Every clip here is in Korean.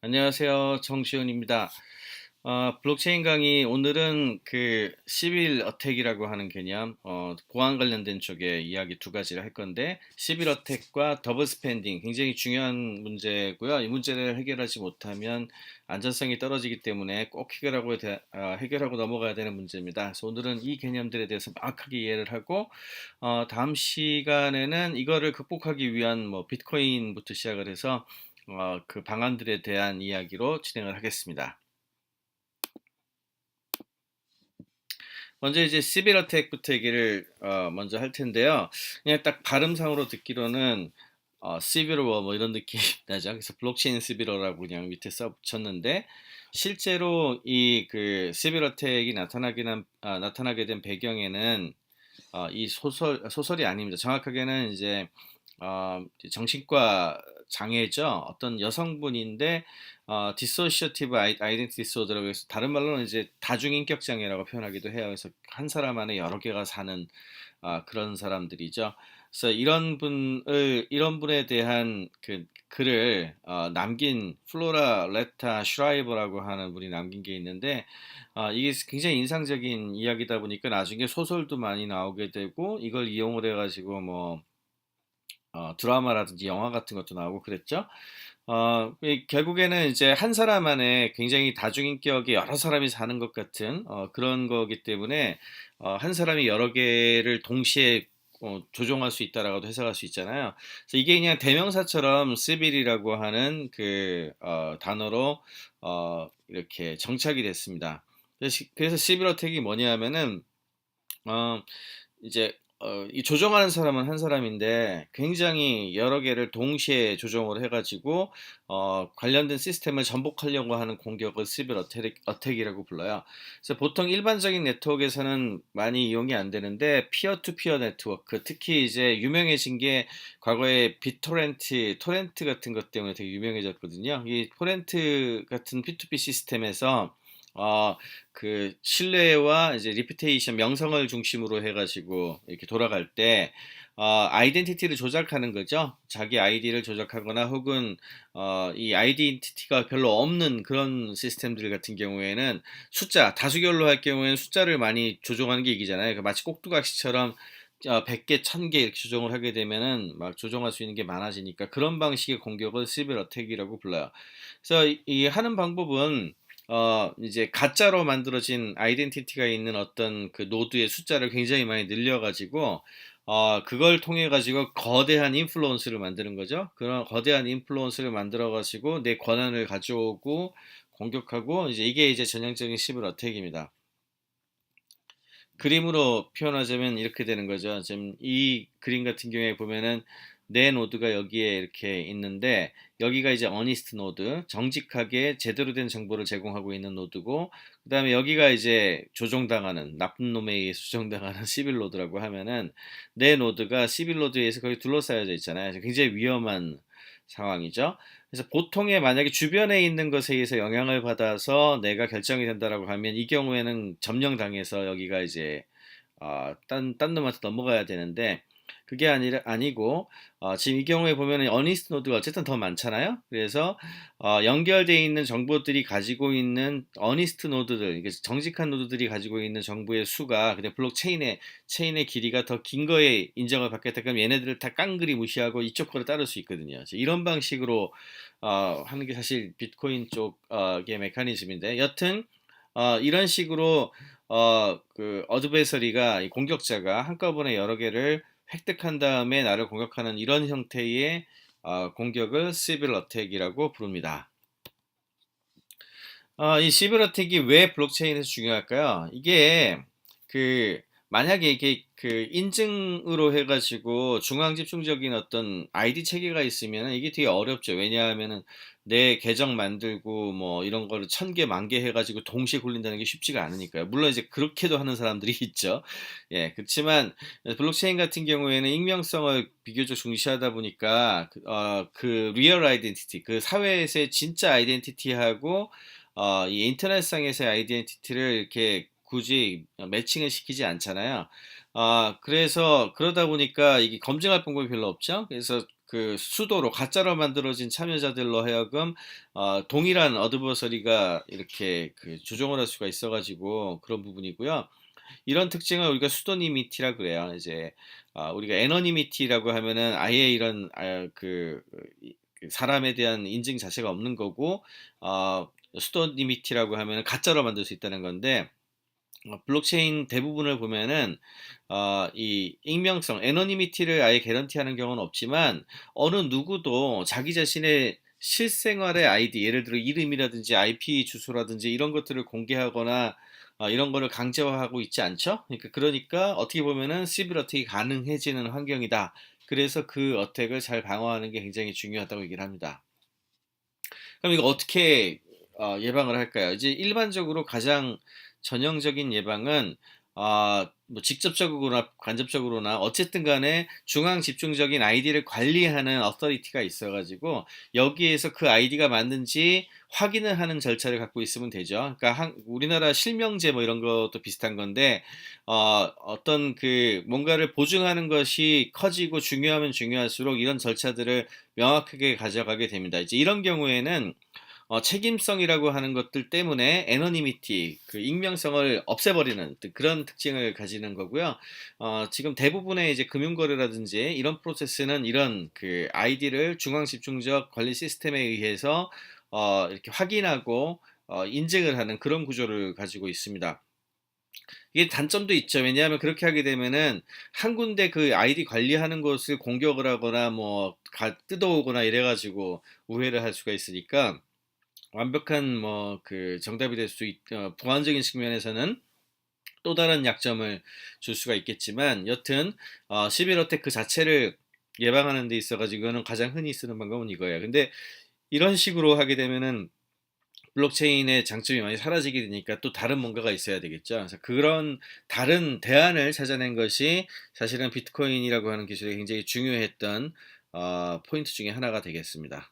안녕하세요. 정시훈입니다. 어, 블록체인 강의 오늘은 그 시빌 어택이라고 하는 개념, 어, 보안 관련된 쪽에 이야기 두 가지를 할 건데 시빌 어택과 더블 스펜딩 굉장히 중요한 문제고요. 이 문제를 해결하지 못하면 안전성이 떨어지기 때문에 꼭 해결하고 대, 어, 해결하고 넘어가야 되는 문제입니다. 그래서 오늘은 이 개념들에 대해서 명확하게 이해를 하고 어, 다음 시간에는 이거를 극복하기 위한 뭐 비트코인부터 시작을 해서 어, 그 방안들에 대한 이야기로 진행을 하겠습니다. 먼저 이제 시빌 어택부터 얘기를 어, 먼저 할 텐데요. 그냥 딱 발음상으로 듣기로는 어, 시빌워 뭐 이런 느낌이 나죠. 그래서 블록체인 시빌러라고 그냥 밑에 써 붙였는데 실제로 이 그 시빌 어택이 나타나게 난, 아, 나타나게 된 배경에는 어, 이 소설 소설이 아닙니다. 정확하게는 이제 어, 정신과 장애죠. 어떤 여성분인데 어, 디소시어티브 아이덴티 디소더라고 해서 다른 말로는 이제 다중인격 장애라고 표현하기도 해요. 그래서 한 사람 안에 여러 개가 사는 어, 그런 사람들이죠. 그래서 이런 분을 이런 분에 대한 그 글을 어, 남긴 플로라 레타 슈라이버라고 하는 분이 남긴 게 있는데 어, 이게 굉장히 인상적인 이야기다 보니까 나중에 소설도 많이 나오게 되고 이걸 이용을 해가지고 뭐 어, 드라마라든지 영화 같은 것도 나오고 그랬죠. 어, 결국에는 이제 한 사람 안에 굉장히 다중인격이 여러 사람이 사는 것 같은 어, 그런 거기 때문에 어, 한 사람이 여러 개를 동시에 어, 조종할 수 있다라고도 해석할 수 있잖아요. 그래서 이게 그냥 대명사처럼 시빌이라고 하는 그 어, 단어로 어, 이렇게 정착이 됐습니다. 그래서 시빌 어택이 뭐냐면은 어, 이제 어, 이 조정하는 사람은 한 사람인데 굉장히 여러 개를 동시에 조정을 해가지고 어, 관련된 시스템을 전복하려고 하는 공격을 시빌 어택, 어택이라고 불러요. 그래서 보통 일반적인 네트워크에서는 많이 이용이 안 되는데 피어 투 피어 네트워크 특히 이제 유명해진 게 과거에 비토렌트, 토렌트 같은 것 때문에 되게 유명해졌거든요. 이 토렌트 같은 P2P 시스템에서 어, 그 신뢰와 이제 리피테이션 명성을 중심으로 해가지고 이렇게 돌아갈 때 어, 아이덴티티를 조작하는 거죠. 자기 아이디를 조작하거나 혹은 어, 이 아이덴티티가 별로 없는 그런 시스템들 같은 경우에는 숫자 다수결로 할 경우에는 숫자를 많이 조종하는 게 이기잖아요. 그러니까 마치 꼭두각시처럼 어, 100개, 1000개 이렇게 조정을 하게 되면은 막 조정할 수 있는 게 많아지니까 그런 방식의 공격을 시빌 어택이라고 불러요. 그래서 이, 이 하는 방법은 어, 이제 가짜로 만들어진 아이덴티티가 있는 어떤 그 노드의 숫자를 굉장히 많이 늘려가지고, 어, 그걸 통해 가지고 거대한 인플루언스를 만드는 거죠. 그런 거대한 인플루언스를 만들어 가지고 내 권한을 가져오고 공격하고 이제 이게 이제 전형적인 시블 어택입니다. 그림으로 표현하자면 이렇게 되는 거죠. 지금 이 그림 같은 경우에 보면은 내 노드가 여기에 이렇게 있는데 여기가 이제 어니스트 노드 정직하게 제대로 된 정보를 제공하고 있는 노드고 그 다음에 여기가 이제 조종당하는 나쁜 놈에 의해 조종당하는 시빌 노드라고 하면은 내 노드가 시빌 노드에 의해서 거의 둘러싸여져 있잖아요. 굉장히 위험한 상황이죠. 그래서 보통의 만약에 주변에 있는 것에 의해서 영향을 받아서 내가 결정이 된다라고 하면 이 경우에는 점령당해서 여기가 이제 어, 딴, 딴 놈한테 넘어가야 되는데 그게 아니라 아니고 어, 지금 이 경우에 보면 어니스트 노드가 어쨌든 더 많잖아요. 그래서 어, 연결되어 있는 정보들이 가지고 있는 어니스트 노드들, 정직한 노드들이 가지고 있는 정보의 수가 근데 블록체인의 체인의 길이가 더 긴 거에 인정을 받겠다 그럼 얘네들을 다 깡그리 무시하고 이쪽 거를 따를 수 있거든요. 이런 방식으로 어, 하는 게 사실 비트코인 쪽의 메커니즘인데 여튼 어, 이런 식으로 어, 그 어드베서리가 공격자가 한꺼번에 여러 개를 획득한 다음에 나를 공격하는 이런 형태의 어, 공격을 시빌 어택이라고 부릅니다. 어, 이 시빌 어택이 왜 블록체인에서 중요할까요? 이게 그 만약에 이게 그 인증으로 해가지고 중앙 집중적인 어떤 아이디 체계가 있으면 이게 되게 어렵죠. 왜냐하면은 내 계정 만들고 뭐 이런 거를 천 개, 만 개 해가지고 동시에 굴린다는 게 쉽지가 않으니까요. 물론 이제 그렇게도 하는 사람들이 있죠. 예, 그렇지만 블록체인 같은 경우에는 익명성을 비교적 중시하다 보니까 그, 어, 그 리얼 아이덴티티, 그 사회에서의 진짜 아이덴티티하고 어, 이 인터넷상에서의 아이덴티티를 이렇게 굳이 매칭을 시키지 않잖아요. 아, 그래서 그러다 보니까 이게 검증할 방법이 별로 없죠. 그래서 그 수도로 가짜로 만들어진 참여자들로 하여금 어, 동일한 어드버서리가 이렇게 그 조정을 할 수가 있어가지고 그런 부분이고요. 이런 특징을 우리가 수도니미티라 그래요. 이제 어, 우리가 애너니미티라고 하면은 아예 이런 아, 그, 그 사람에 대한 인증 자체가 없는 거고 어, 수도니미티라고 하면은 가짜로 만들 수 있다는 건데 어, 블록체인 대부분을 보면은 어, 이 익명성, 애너니미티를 아예 개런티하는 경우는 없지만 어느 누구도 자기 자신의 실생활의 아이디, 예를 들어 이름이라든지 IP 주소라든지 이런 것들을 공개하거나 어, 이런 거를 강제화하고 있지 않죠? 그러니까, 그러니까 어떻게 보면은 시빌 어택이 가능해지는 환경이다. 그래서 그 어택을 잘 방어하는 게 굉장히 중요하다고 얘기를 합니다. 그럼 이거 어떻게 어, 예방을 할까요? 이제 일반적으로 가장 전형적인 예방은 아, 뭐 직접적으로나 간접적으로나 어쨌든 간에 중앙 집중적인 아이디를 관리하는 어서리티가 있어가지고 여기에서 그 아이디가 맞는지 확인을 하는 절차를 갖고 있으면 되죠. 그러니까 한, 우리나라 실명제 뭐 이런 것도 비슷한 건데 어, 어떤 그 뭔가를 보증하는 것이 커지고 중요하면 중요할수록 이런 절차들을 명확하게 가져가게 됩니다. 이제 이런 경우에는 어, 책임성이라고 하는 것들 때문에 애너니미티, 그 익명성을 없애버리는 그런 특징을 가지는 거고요. 어, 지금 대부분의 이제 금융거래라든지 이런 프로세스는 이런 그 아이디를 중앙 집중적 관리 시스템에 의해서 어, 이렇게 확인하고 어, 인증을 하는 그런 구조를 가지고 있습니다. 이게 단점도 있죠. 왜냐하면 그렇게 하게 되면은 한 군데 그 아이디 관리하는 것을 공격을 하거나 뭐 가, 뜯어오거나 이래가지고 우회를 할 수가 있으니까 완벽한 뭐 그 정답이 될 수 있, 어, 보안적인 측면에서는 또 다른 약점을 줄 수가 있겠지만 여튼 어, 11어택 그 자체를 예방하는 데 있어가지고는 가장 흔히 쓰는 방법은 이거예요. 근데 이런 식으로 하게 되면은 블록체인의 장점이 많이 사라지게 되니까 또 다른 뭔가가 있어야 되겠죠. 그래서 그런 다른 대안을 찾아낸 것이 사실은 비트코인이라고 하는 기술이 굉장히 중요했던 어, 포인트 중에 하나가 되겠습니다.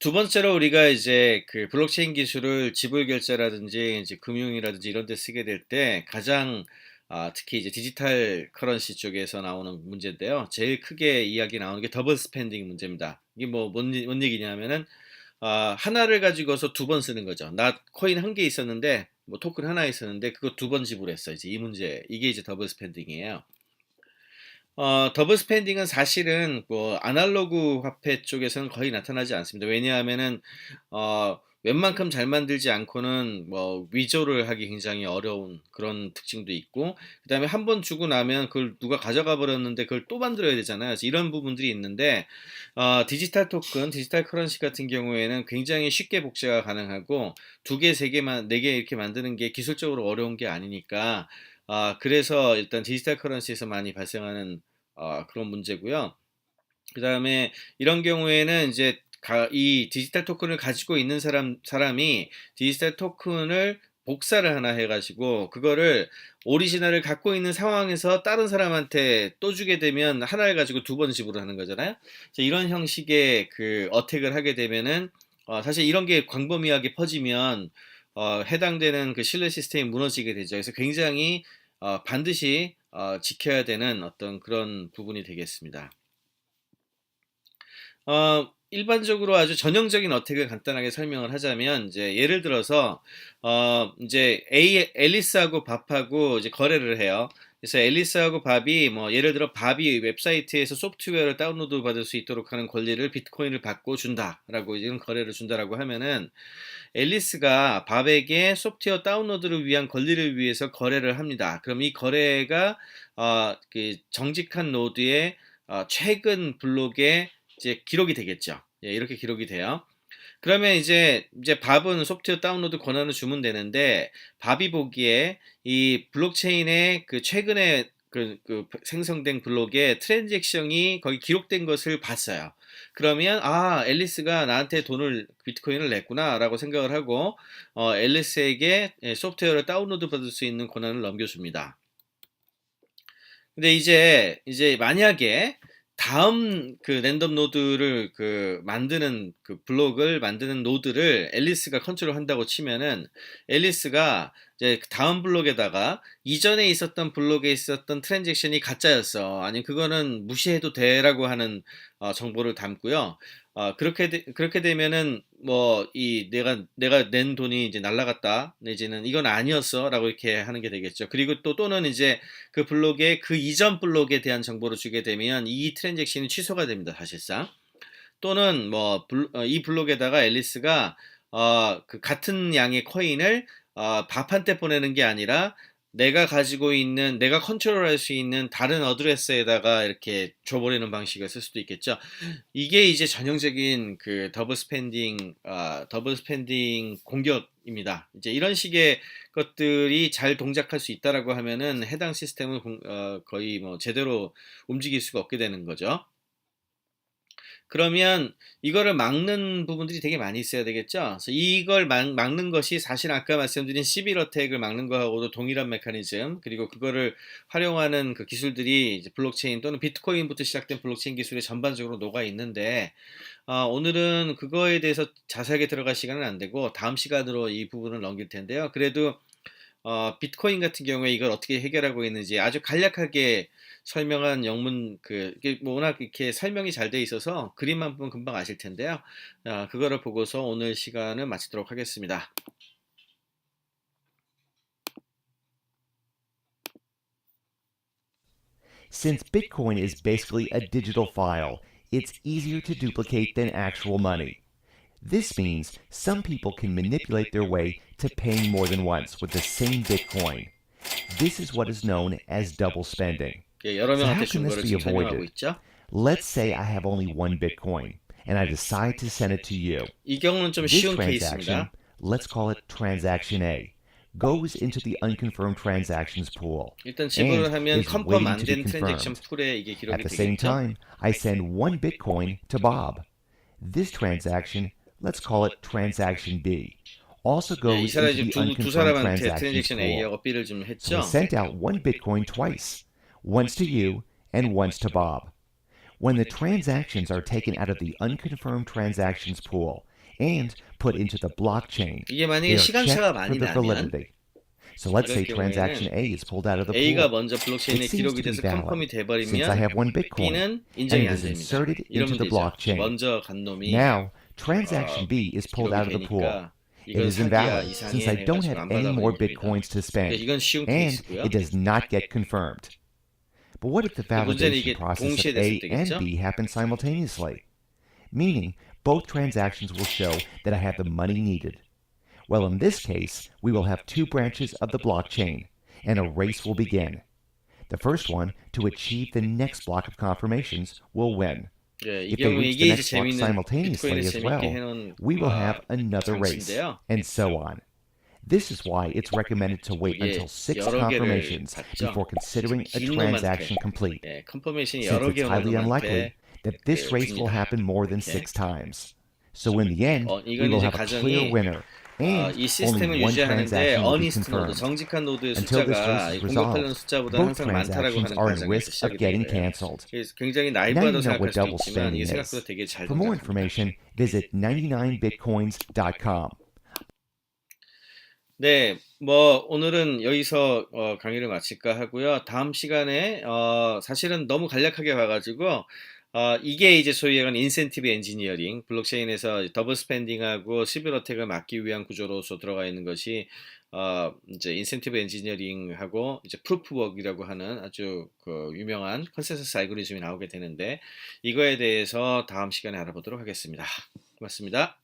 두 번째로 우리가 이제 그 블록체인 기술을 지불 결제라든지 이제 금융이라든지 이런 데 쓰게 될 때 가장 아, 특히 이제 디지털 커런시 쪽에서 나오는 문제인데요. 제일 크게 이야기 나오는 게 더블 스펜딩 문제입니다. 이게 뭐뭔 뭔 얘기냐면은 아, 하나를 가지고서 두 번 쓰는 거죠. 나 코인 한 개 있었는데 뭐 토큰 하나 있었는데 그거 두 번 지불했어. 이제 이 문제 이게 이제 더블 스펜딩이에요. 어, 더블 스펜딩은 사실은 뭐 아날로그 화폐 쪽에서는 거의 나타나지 않습니다. 왜냐하면은 어, 웬만큼 잘 만들지 않고는 뭐 위조를 하기 굉장히 어려운 그런 특징도 있고 그다음에 한 번 주고 나면 그걸 누가 가져가 버렸는데 그걸 또 만들어야 되잖아요. 그래서 이런 부분들이 있는데 어, 디지털 토큰, 디지털 커런시 같은 경우에는 굉장히 쉽게 복제가 가능하고 두 개, 세 개만, 네 개 이렇게 만드는 게 기술적으로 어려운 게 아니니까 아, 그래서 일단 디지털 커런시에서 많이 발생하는 어, 그런 문제고요. 그 다음에 이런 경우에는 이제 가, 이 디지털 토큰을 가지고 있는 사람, 사람이 디지털 토큰을 복사를 하나 해가지고 그거를 오리지널을 갖고 있는 상황에서 다른 사람한테 또 주게 되면 하나를 가지고 두 번 지불을 하는 거잖아요. 이런 형식의 그 어택을 하게 되면은 어, 사실 이런 게 광범위하게 퍼지면 어, 해당되는 그 신뢰 시스템이 무너지게 되죠. 그래서 굉장히 어, 반드시 어, 지켜야 되는 어떤 그런 부분이 되겠습니다. 어, 일반적으로 아주 전형적인 어택을 간단하게 설명을 하자면 이제 예를 들어서 어 이제 A 앨리스하고 밥하고 이제 거래를 해요. 그래서 앨리스하고 밥이 뭐 예를 들어 밥이 웹사이트에서 소프트웨어를 다운로드 받을 수 있도록 하는 권리를 비트코인을 받고 준다라고 이런 거래를 준다라고 하면은 앨리스가 밥에게 소프트웨어 다운로드를 위한 권리를 위해서 거래를 합니다. 그럼 이 거래가 어, 그 정직한 노드의 어, 최근 블록에 이제 기록이 되겠죠. 예, 이렇게 기록이 돼요. 그러면 이제 이제 밥은 소프트웨어 다운로드 권한을 주면 되는데 밥이 보기에 이 블록체인의 그 최근에 그, 그 생성된 블록에 트랜잭션이 거기 기록된 것을 봤어요. 그러면 아 앨리스가 나한테 돈을 비트코인을 냈구나라고 생각을 하고 어, 앨리스에게 예, 소프트웨어를 다운로드 받을 수 있는 권한을 넘겨줍니다. 근데 이제 이제 만약에 다음 그 랜덤 노드를 그 만드는 그 블록을 만드는 노드를 앨리스가 컨트롤 한다고 치면은 앨리스가 이제 그 다음 블록에다가 이전에 있었던 블록에 있었던 트랜잭션이 가짜였어. 아니 그거는 무시해도 돼라고 하는 어, 정보를 담고요. 어, 그렇게 되, 그렇게 되면은 뭐 이 내가 내가 낸 돈이 이제 날라갔다 내지는 이건 아니었어라고 이렇게 하는 게 되겠죠. 그리고 또 또는 이제 그 블록에 그 이전 블록에 대한 정보를 주게 되면 이 트랜잭션이 취소가 됩니다. 사실상. 또는 뭐 이 블록에다가 앨리스가 어, 그 같은 양의 코인을 어, 밥한테 보내는 게 아니라 내가 가지고 있는 내가 컨트롤할 수 있는 다른 어드레스에다가 이렇게 줘버리는 방식을 쓸 수도 있겠죠. 이게 이제 전형적인 그 더블 스펜딩 아 더블 스펜딩 공격입니다. 이제 이런 식의 것들이 잘 동작할 수 있다라고 하면은 해당 시스템을 공, 어, 거의 뭐 제대로 움직일 수가 없게 되는 거죠. 그러면 이거를 막는 부분들이 되게 많이 있어야 되겠죠. 그래서 이걸 막, 막는 것이 사실 아까 말씀드린 11어택을 막는 거하고도 동일한 메커니즘 그리고 그거를 활용하는 그 기술들이 블록체인 또는 비트코인부터 시작된 블록체인 기술에 전반적으로 녹아 있는데 어, 오늘은 그거에 대해서 자세하게 들어갈 시간은 안 되고 다음 시간으로 이 부분을 넘길 텐데요. 그래도 어, 비트코인 같은 경우에 이걸 어떻게 해결하고 있는지 아주 간략하게 설명한 영문 그 뭐 워낙 이렇게 설명이 잘 돼 있어서 그림만 보면 금방 아실 텐데요. 아, 그거를 보고서 오늘 시간을 마치도록 하겠습니다. Since Bitcoin is basically a digital file, it's easier to duplicate than actual money. This means some people can manipulate their way to paying more than once with the same Bitcoin. This is what is known as double spending. 예, 여러 So 명한테 how 준 can this 거를 be 지금 설명하고 avoided? 있죠. Let's say I have only one Bitcoin and I decide to send it to you. 이 경우는 좀 This 쉬운 transaction, 케이스입니다. let's call it transaction A, goes into the unconfirmed transactions pool. 일단 지불을 and 하면 is 컨펌 waiting 안 to be 된 트랜잭션 confirmed. 풀에 이게 기록이 At the same 되겠죠. time, I send one Bitcoin to Bob. This transaction, let's call it transaction B, also 예, 이 goes 사람이 into 지금 the 두, 두 unconfirmed 사람한테 transactions 트랜잭션 pool. A하고 B를 좀 So 했죠. we sent out one Bitcoin twice, once to you and once to Bob. When the transactions are taken out of the unconfirmed transactions pool and put into the blockchain, 이게 they 만약에 are 시간차가 checked 많이 for their 나면 validity. So let's say 이럴 transaction A is pulled out of the A가 pool. 먼저 블록체인에 It seems 기록이 to be 돼서 valid, 컨펌이 Since I 돼버리면 have one Bitcoin, B는 인정이 and 안 is 됩니다. inserted into 이러면 the 되죠. blockchain. 먼저 간 놈이 Now, Transaction B is pulled out of the pool. It is invalid since I don't have any more bitcoins to spend, and it does not get confirmed. But what if the validation process of A and B happens simultaneously? Meaning, both transactions will show that I have the money needed. Well, in this case, we will have two branches of the blockchain, and a race will begin. The first one to achieve the next block of confirmations will win. Yeah, if they reach the next block simultaneously as well, we will have another race, and so on. This is why it's recommended to wait until six confirmations before considering a transaction complete, since it's highly unlikely that this race will happen more than six times. So in the end, we will have a clear winner. 어, 이 시스템을 유지하는데 어니스트 노드. 정직한 노드의 숫자가 이 공격하는 resolved, 숫자보다 항상 많다라고 하는 of 시작이. 그래서 굉장히 나이브하다고 생각할 수도 double 있지만 is. 생각보다 되게 잘 For more information, visit 99bitcoins.com. 네, 뭐 오늘은 여기서 어, 강의를 마칠까 하고요. 다음 시간에 어, 사실은 너무 간략하게 봐가지고 어, 이게 이제 소위 얘기하는 인센티브 엔지니어링, 블록체인에서 더블 스펜딩하고 시빌 어택을 막기 위한 구조로서 들어가 있는 것이 어, 이제 인센티브 엔지니어링하고 이제 프루프웍이라고 하는 아주 그 유명한 컨센서스 알고리즘이 나오게 되는데 이거에 대해서 다음 시간에 알아보도록 하겠습니다. 고맙습니다.